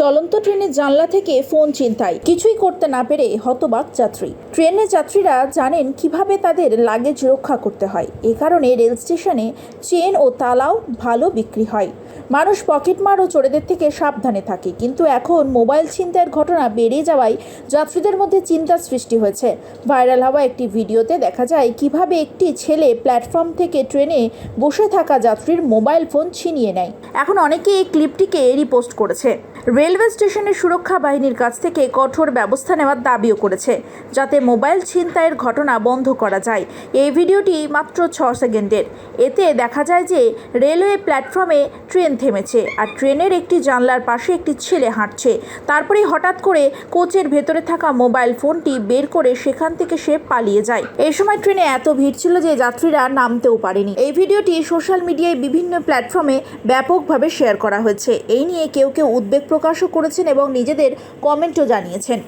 চলন্ত ট্রেনের জানলা থেকে ফোন ছিনতাই কিছুই করতে না পেরে হতবাক যাত্রী। ট্রেনের যাত্রীরা জানেন কীভাবে তাদের লাগেজ রক্ষা করতে হয়। এ কারণে রেল স্টেশনে চেন ও তালাও ভালো বিক্রি হয়। মানুষ পকেটমার ও চোরেদের থেকে সাবধানে থাকে। কিন্তু এখন মোবাইল ছিনতাইয়ের ঘটনা বেড়ে যাওয়ায় যাত্রীদের মধ্যে চিন্তার সৃষ্টি হয়েছে। ভাইরাল হওয়া একটি ভিডিওতে দেখা যায় কীভাবে একটি ছেলে প্ল্যাটফর্ম থেকে ট্রেনে বসে থাকা যাত্রীর মোবাইল ফোন ছিনিয়ে নেয়। এখন অনেকে এই ক্লিপটিকে রিপোস্ট করেছে। রেলওয়ে স্টেশনের সুরক্ষা বাহিনীর কাছ থেকে কঠোর ব্যবস্থা নেওয়ার দাবিও করেছে, যাতে মোবাইল ছিনতাইয়ের ঘটনা বন্ধ করা যায়। এই ভিডিওটি মাত্র ছ সেকেন্ডের। এতে দেখা যায় যে রেলওয়ে প্ল্যাটফর্মে ট্রেন থেমেছে আর ট্রেনের একটি জানলার পাশে একটি ছেলে হাঁটছে। তারপরেই হঠাৎ করে কোচের ভেতরে থাকা মোবাইল ফোনটি বের করে সেখান থেকে সে পালিয়ে যায়। এই সময় ট্রেনে এত ভিড় ছিল যে যাত্রীরা নামতেও পারেনি। এই ভিডিওটি সোশ্যাল মিডিয়ায় বিভিন্ন প্ল্যাটফর্মে ব্যাপকভাবে শেয়ার করা হয়েছে। এই নিয়ে কেউ কেউ উদ্বেগ প্রকাশও করেছেন এবং নিজেদের কমেন্টও জানিয়েছেন।